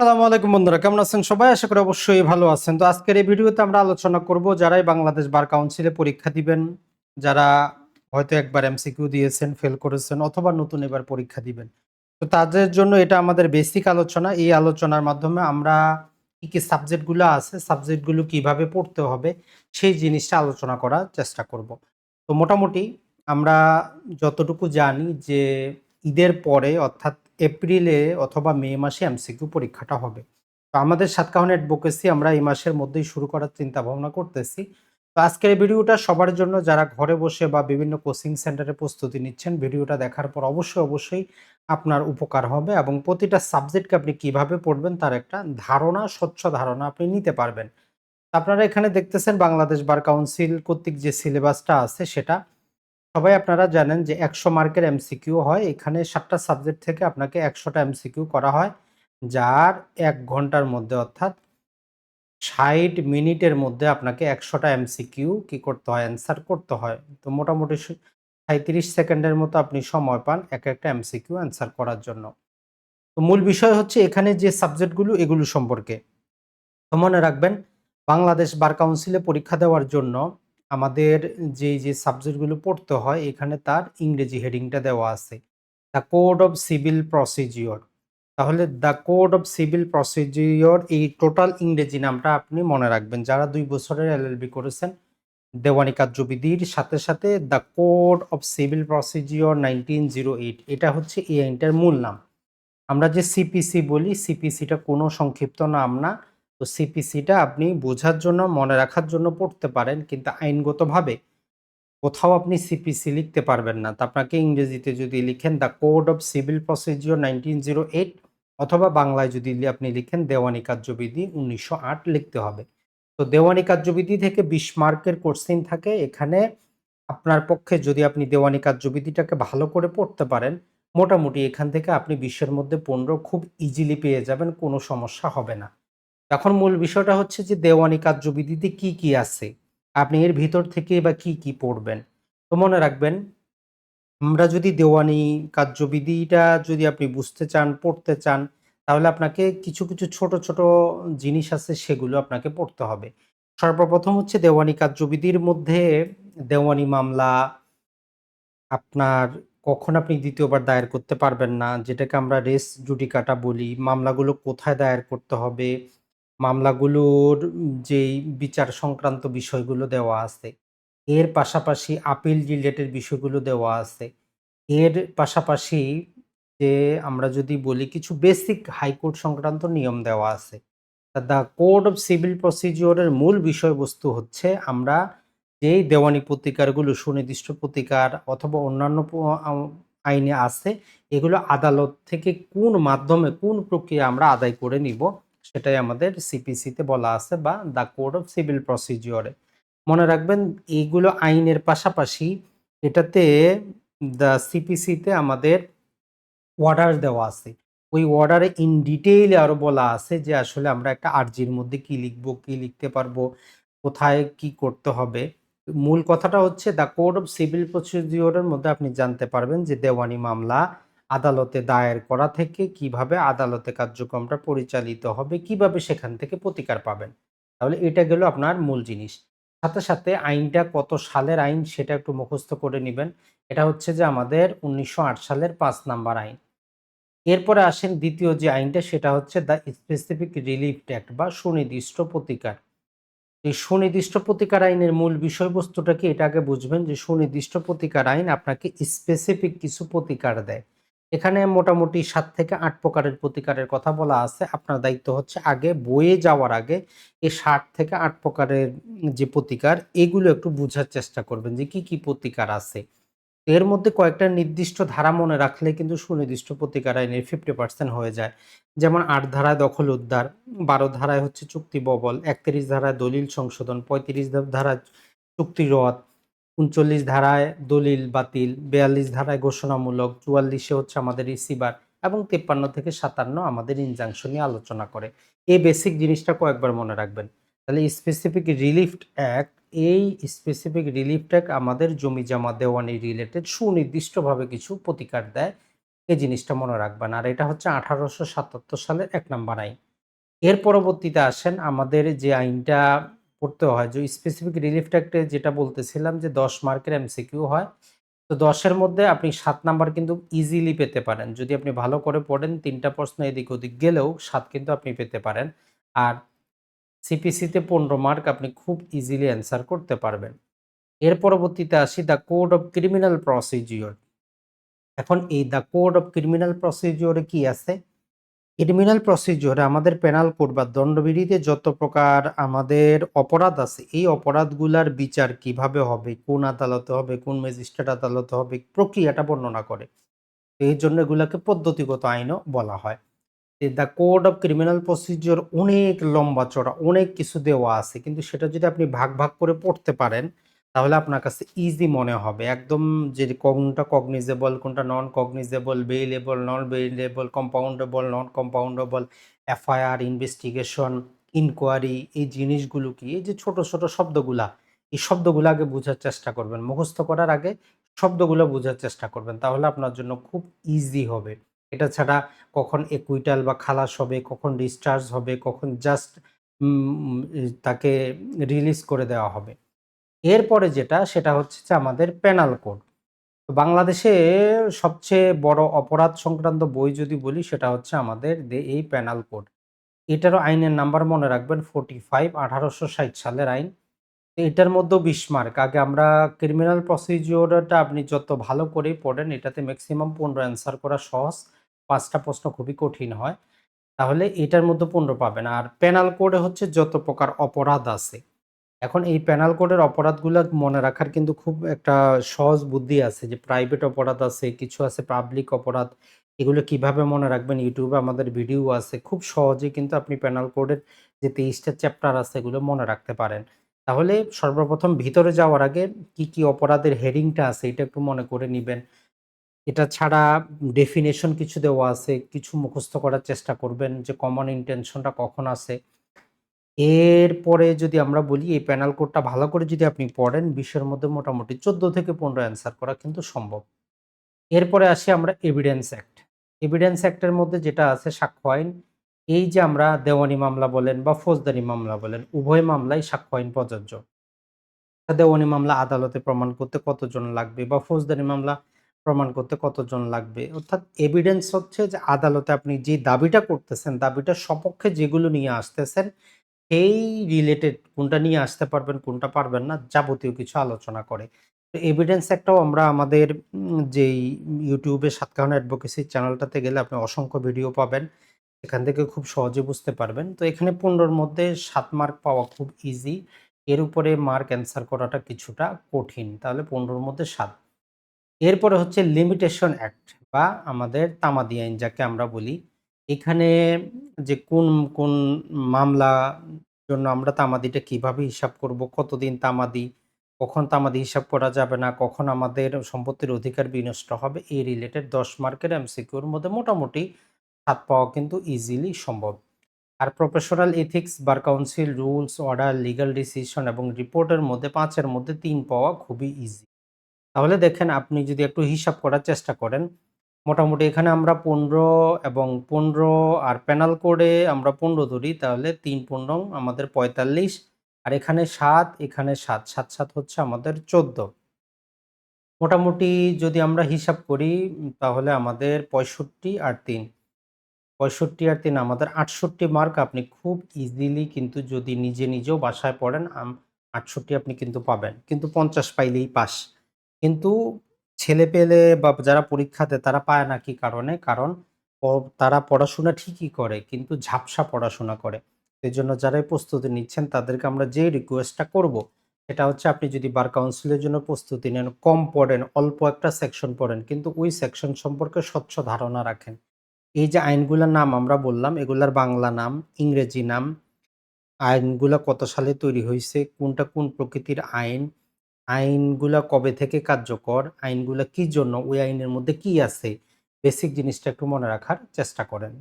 আসসালামু আলাইকুম বন্ধুরা, কেমন আছেন সবাই? আশা করি অবশ্যই ভালো আছেন। তো আজকের এই ভিডিওতে আমরা আলোচনা করব যারাই বাংলাদেশ বার কাউন্সিলে পরীক্ষা দিবেন, যারা হয়তো একবার এমসিকিউ দিয়েছেন, ফেল করেছেন, অথবা নতুন এবার পরীক্ষা দিবেন। তো তাদের জন্য এটা আমাদের বেসিক আলোচনা। এই আলোচনার মাধ্যমে আমরা কি কি সাবজেক্টগুলো আছে, সাবজেক্টগুলো কীভাবে পড়তে হবে, সেই জিনিসটা আলোচনা করার চেষ্টা করব। তো মোটামুটি আমরা যতটুকু জানি যে ঈদের পরে, অর্থাৎ এপ্রিলে অথবা মে মাসে এমসিকিউ পরীক্ষাটা হবে। তো আমাদের সাতকাহন অ্যাডভোকেসি আমরা এই মাসের মধ্যেই শুরু করার চিন্তা ভাবনা করতেছি। তো আজকের ভিডিওটা সবার জন্য যারা ঘরে বসে বা বিভিন্ন কোচিং সেন্টারে প্রস্তুতি নিচ্ছেন, ভিডিওটা দেখার পর অবশ্যই অবশ্যই আপনার উপকার হবে এবং প্রতিটা সাবজেক্টকে আপনি কীভাবে পড়বেন তার একটা ধারণা, স্বচ্ছ ধারণা আপনি নিতে পারবেন। আপনারা এখানে দেখতেছেন বাংলাদেশ বার কাউন্সিল কর্তৃক যে সিলেবাসটা আছে সেটা সবাই আপনারা জানেন যে একশো মার্কের এমসিকিউ হয়। এখানে সাতটা সাবজেক্ট থেকে আপনাকে একশোটা এমসিকিউ করা হয়, যার এক ঘণ্টার মধ্যে অর্থাৎ ষাট মিনিটের মধ্যে আপনাকে একশোটা এমসিকিউ কি করতে হয় অ্যান্সার করতে হয়। তো মোটামুটি সাঁত্রিশ সেকেন্ডের মতো আপনি সময় পান এক একটা এমসিকিউ অ্যান্সার করার জন্য। তো মূল বিষয় হচ্ছে এখানে যে সাবজেক্টগুলো এগুলো সম্পর্কে। মনে রাখবেন, বাংলাদেশ বার কাউন্সিলে পরীক্ষা দেওয়ার জন্য আমাদের যে যে সাবজেক্টগুলো পড়তে হয়, এখানে তার ইংরেজি হেডিংটা দেওয়া আছে। The code of civil procedure তাহলে the code of civil procedure এই টোটাল ইংরেজি নামটা আপনি মনে রাখবেন। যারা দুই বছরের এলএলবি করেছেন দেওয়ানি কার্যবিধির সাথে সাথে the code of civil procedure nineteen zero eight এটা হচ্ছে এই আইনটার মূল নাম। আমরা যে সিপিসি বলি সিপিসিটা কোনো সংক্ষিপ্ত নাম না। তো সিপিসিটা আপনি বোঝার জন্য, মনে রাখার জন্য পড়তে পারেন। কিন্তু আইনগতভাবে কোথাও আপনি সিপিসি লিখতে পারবেন না। তা আপনাকে ইংরেজিতে যদি লিখেন, the code of civil procedure nineteen zero eight অথবা বাংলায় যদি আপনি লিখেন, দেওয়ানি কার্যবিধি উনিশশো আট লিখতে হবে। তো দেওয়ানি কার্যবিধি থেকে বিশ মার্কের কোশ্চিন থাকে। এখানে আপনার পক্ষে যদি আপনি দেওয়ানি কার্যবিধিটাকে ভালো করে পড়তে পারেন, মোটামুটি এখান থেকে আপনি বিশ্বের মধ্যে পনেরো খুব ইজিলি পেয়ে যাবেন, কোনো সমস্যা হবে না। এখন মূল বিষয়টা হচ্ছে যে দেওয়ানি কার্যবিধিতে কি কি আছে? আপনি এর ভিতর থেকে বা কি কি পড়বেন? তো মনে রাখবেন, আমরা যদি দেওয়ানি কার্যবিধিটা যদি আপনি বুঝতে চান, পড়তে চান, তাহলে আপনাকে কিছু কিছু ছোট ছোট জিনিস আছে সেগুলো আপনাকে পড়তে হবে। সর্বপ্রথম হচ্ছে দেওয়ানি কার্যবিধির মধ্যে দেওয়ানি মামলা আপনার কখন আপনি দ্বিতীয়বার দায়ের করতে পারবেন না, যেটাকে আমরা রেস জুডিকাটা বলি। মামলাগুলো কোথায় দায়ের করতে হবে? মামলাগুলোর যেই বিচার সংক্রান্ত বিষয়গুলো দেওয়া আছে, এর পাশাপাশি আপিল রিলেটেড বিষয়গুলো দেওয়া আছে, এর পাশাপাশি যে আমরা যদি বলি কিছু বেসিক হাইকোর্ট সংক্রান্ত নিয়ম দেওয়া আছে দ্য কোড অফ সিভিল প্রসিজিওরের মূল বিষয়বস্তু হচ্ছে আমরা যেই দেওয়ানি প্রতিকারগুলো, সুনির্দিষ্ট প্রতিকার অথবা অন্যান্য আইনে আছে, এগুলো আদালত থেকে কোন মাধ্যমে কোন প্রক্রিয়া আমরা আদায় করে নিব সেটাই আমাদের সিপিসিতে বলা আছে বা দ্য কোড অফ সিভিল প্রসিজিওরে মনে রাখবেন, এইগুলো আইনের পাশাপাশি এটাতে দ্য সিপিসিতে আমাদের অর্ডার দেওয়া আছে। ওই অর্ডারে ইন ডিটেইলে আরও বলা আছে যে আসলে আমরা একটা আর্জির মধ্যে কি লিখব, কি লিখতে পারব, কোথায় কি করতে হবে। মূল কথাটা হচ্ছে দ্য কোড অফ সিভিল প্রসিডিওরের মধ্যে আপনি জানতে পারবেন যে দেওয়ানি মামলা আদালতে দায়ের করা থেকে কীভাবে আদালতে কার্যক্রমটা পরিচালিত হবে, কীভাবে সেখান থেকে প্রতিকার পাবেন? তাহলে এটা গেল আপনার মূল জিনিস। সাথে সাথে আইনটা কত সালের আইন সেটা একটু মুখস্থ করে নেবেন। এটা হচ্ছে যে আমাদের উনিশশো আট সালের পাঁচ নাম্বার আইন। এরপরে আসেন দ্বিতীয় যে আইনটা, সেটা হচ্ছে দ্য স্পেসিফিক রিলিফ অ্যাক্ট বা সুনির্দিষ্ট প্রতিকার। এই সুনির্দিষ্ট প্রতিকার আইনের মূল বিষয়বস্তুটা কি? এটা আগে বুঝবেন যে সুনির্দিষ্ট প্রতিকার আইন আপনাকে স্পেসিফিক কিছু প্রতিকার দেয়। এখানে মোটামুটি সাত থেকে আট প্রকারের প্রতিকারের কথা বলা আছে। আপনার দায়িত্ব হচ্ছে আগে বয়ে যাওয়ার আগে এই ষাট থেকে আট প্রকারের যে প্রতিকার, এগুলো একটু বোঝার চেষ্টা করবেন যে কি কি প্রতিকার আছে। এর মধ্যে কয়েকটা নির্দিষ্ট ধারা মনে রাখলে কিন্তু সুনির্দিষ্ট প্রতিকার আইনের ফিফটি পার্সেন্ট হয়ে যায়। যেমন আট ধারায় দখল উদ্ধার, বারো ধারায় হচ্ছে চুক্তি ববল, একত্রিশ ধারায় দলিল সংশোধন, পঁয়ত্রিশ ধারায় চুক্তি রদ উনচল্লিশ ধারায় দলিল, বাতিল, বিয়াল্লিশ ধারায় ঘোষণামূলক, চুয়াল্লিশে হচ্ছে আমাদের রিসিভার এবং তেপ্পান্ন থেকে সাতান্ন আমাদের ইনজাংশন নিয়ে আলোচনা করে। এই বেসিক জিনিসটা কয়েকবার মনে রাখবেন। তাহলে স্পেসিফিক রিলিফ অ্যাক্ট এই স্পেসিফিক রিলিফ অ্যাক্ট আমাদের জমি জমা দেওয়ানি রিলেটেড সুনির্দিষ্টভাবে কিছু প্রতিকার দেয়। এই জিনিসটা মনে রাখবেন। আর এটা হচ্ছে আঠারোশো সাতাত্তর সালের এক নাম্বার আইন। এর পরবর্তীতে আসেন আমাদের যে আইনটা পড়তে হয়। যে স্পেসিফিক রিলিফ অ্যাক্টে যেটা বলতেছিলাম যে দশ মার্কের এমসিকিউ হয়, তো দশের মধ্যে আপনি সাত নাম্বার কিন্তু ইজিলি পেতে পারেন। যদি আপনি ভালো করে পড়েন, তিনটা প্রশ্ন এদিক ওদিক গেলেও সাত কিন্তু আপনি পেতে পারেন। আর সিপিসিতে পনেরো মার্ক আপনি খুব ইজিলি অ্যান্সার করতে পারবেন। এর পরবর্তীতে আসি the code of criminal procedure এখন এই দ্য কোড অফ ক্রিমিনাল প্রসিজিওরে কি আছে? ক্রিমিনাল প্রসিজিওরে আমাদের পেনাল কোড বা দণ্ডবিধিতে যত প্রকার আমাদের অপরাধ আছে, এই অপরাধগুলার বিচার কীভাবে হবে, কোন আদালতে হবে, কোন ম্যাজিস্ট্রেট আদালতে হবে, প্রক্রিয়াটা বর্ণনা করে। এই জন্য এগুলাকে পদ্ধতিগত আইনও বলা হয়। The code of criminal procedure অনেক লম্বা চড়া অনেক কিছু দেওয়া আছে, কিন্তু সেটা যদি আপনি ভাগ ভাগ করে পড়তে পারেন তাহলে আপনার কাছে ইজি মনে হবে। একদম যে কোনটা কগনিজেবল কোনটা non cognizable bailable non bailable compoundable non compoundable FIR investigation inquiry এই জিনিসগুলো কি? এই যে ছোট ছোট শব্দগুলা, এই শব্দগুলো আগে বোঝার চেষ্টা করবেন। মুখস্থ করার আগে শব্দগুলো বোঝার চেষ্টা করবেন। তাহলে আপনার জন্য খুব ইজি হবে। এটা ছাড়া কখন একুইটাল বা খালাস হবে, কখন ডিসচার্জ হবে, কখন জাস্ট তাকে রিলিজ করে দেওয়া হবে। এরপরে যেটা, সেটা হচ্ছে যে আমাদের পেনাল কোড তো বাংলাদেশে সবচেয়ে বড় অপরাধ সংক্রান্ত বই যদি বলি, সেটা হচ্ছে আমাদের এই পেনাল কোড এটারও আইনের নাম্বার মনে রাখবেন ফোর্টি ফাইভ আঠারোশো ষাট সালের আইন। এটার মধ্যেও বিশ মার্ক আগে আমরা ক্রিমিনাল প্রসিজিওরটা আপনি যত ভালো করে পড়েন, এটাতে ম্যাক্সিমাম পনেরো অ্যান্সার করা সহজ। পাঁচটা প্রশ্ন খুবই কঠিন হয়। তাহলে এটার মধ্যে পনেরো পাবেন। আর পেনাল কোডে হচ্ছে যত প্রকার অপরাধ আছে। এখন এই প্যানাল কোডের অপরাধগুলো মনে রাখার কিন্তু খুব একটা সহজ বুদ্ধি আছে যে প্রাইভেট অপরাধ আছে, কিছু আছে পাবলিক অপরাধ, এগুলো কীভাবে মনে রাখবেন? ইউটিউবে আমাদের ভিডিও আছে, খুব সহজে কিন্তু আপনি প্যানাল কোডের যে তেইশটা চ্যাপ্টার আছে এগুলো মনে রাখতে পারেন। তাহলে সর্বপ্রথম ভিতরে যাওয়ার আগে কি কি অপরাধের হেডিংটা আছে এটা একটু মনে করে নেবেন। এটা ছাড়া ডেফিনেশন কিছু দেওয়া আছে, কিছু মুখস্থ করার চেষ্টা করবেন যে কমন ইন্টেনশনটা কখন আছে। এরপরে যদি আমরা বলি, এই প্যানেল কোডটা ভালো করে যদি আপনি পড়েন বিশ্বের মধ্যে মোটামুটি চোদ্দ থেকে পনেরো অ্যান্সার করা কিন্তু সম্ভব। এরপরে আসি আমরা এভিডেন্স অ্যাক্ট এভিডেন্স অ্যাক্টের মধ্যে যেটা আছে, সাক্ষ্য আইন, এই যে আমরা দেওয়ানি মামলা বলেন বা ফৌজদারি মামলা বলেন, উভয় মামলায় সাক্ষ্য আইন প্রযোজ্য। দেওয়ানি মামলা আদালতে প্রমাণ করতে কতজন লাগবে বা ফৌজদারি মামলা প্রমাণ করতে কতজন লাগবে? অর্থাৎ এভিডেন্স হচ্ছে যে আদালতে আপনি যে দাবিটা করতেছেন, দাবিটা সপক্ষে যেগুলো নিয়ে আসতেছেন এই রিলেটেড কোনটা নিয়ে আসতে পারবেন, কোনটা পারবেন না, যাবতীয় কিছু আলোচনা করে। তো এভিডেন্স একটাও আমরা আমাদের যেই ইউটিউবে সাতকাহন অ্যাডভোকেসি চ্যানেলটাতে গেলে আপনি অসংখ্য ভিডিও পাবেন। এখান থেকে খুব সহজে বুঝতে পারবেন। তো এখানে পনেরোর মধ্যে সাত মার্ক পাওয়া খুব ইজি এর উপরে মার্ক অ্যান্সার করাটা কিছুটা কঠিন। তাহলে পনেরোর মধ্যে সাত। এরপরে হচ্ছে লিমিটেশন অ্যাক্ট বা আমাদের তামাদি আইন, যাকে আমরা বলি। এখানে যে কোন, কোন মামলা জন্য আমরা তামাদিটা কীভাবে হিসাব করব, কতদিন তামাদি, কখন তামাদি হিসাব করা যাবে না, কখন আমাদের সম্পত্তির অধিকার বিনষ্ট হবে, এই রিলেটেড দশ মার্কের এমসিকিউর মধ্যে মোটামুটি হাত পাওয়া কিন্তু ইজিলি সম্ভব। আর professional ethics, bar council, rules, order, legal decision এবং রিপোর্টের মধ্যে পাঁচের মধ্যে তিন পাওয়া খুবই ইজি। তাহলে দেখেন আপনি যদি একটু হিসাব করার চেষ্টা করেন মোটামুটি এখানে আমরা পনেরো এবং পনেরো আর প্যানাল কোডে আমরা পনেরো ধরি, তাহলে তিন পনেরো, আমাদের পঁয়তাল্লিশ, আর এখানে সাত এখানে সাত সাত সাত হচ্ছে আমাদের চোদ্দ। মোটামুটি যদি আমরা হিসাব করি, তাহলে আমাদের পঁয়ষট্টি আর তিন। পঁয়ষট্টি আর তিন, আমাদের আটষট্টি মার্ক আপনি খুব ইজিলি কিন্তু যদি নিজে নিজেও বাসায় পড়েন আটষট্টি আপনি কিন্তু পাবেন। কিন্তু পঞ্চাশ পাইলেই পাস। কিন্তু ছেলে পেলে বা যারা পরীক্ষা দেয় তারা পায় না কি কারণে? কারণ তারা পড়াশোনা ঠিকই করে কিন্তু ঝাপসা পড়াশোনা করে। এই জন্য যারাই প্রস্তুতি নিচ্ছেন তাদেরকে আমরা যে রিকোয়েস্টটা করব, সেটা হচ্ছে আপনি যদি বার কাউন্সিলের জন্য প্রস্তুতি নেন, কম পড়েন, অল্প একটা সেকশন পড়েন কিন্তু ওই সেকশন সম্পর্কে স্বচ্ছ ধারণা রাখেন। এই যে আইনগুলোর নাম আমরা বললাম এগুলার বাংলা নাম, ইংরেজি নাম, আইনগুলা কত সালে তৈরি হয়েছে কোনটা কোন প্রকৃতির আইন আইনগুলা কবে থেকে কার্যকর, আইনগুলা কি জন্য, ওই আইনের মধ্যে কি আছে, বেসিক জিনিসটা একটু মনে রাখার চেষ্টা করেন।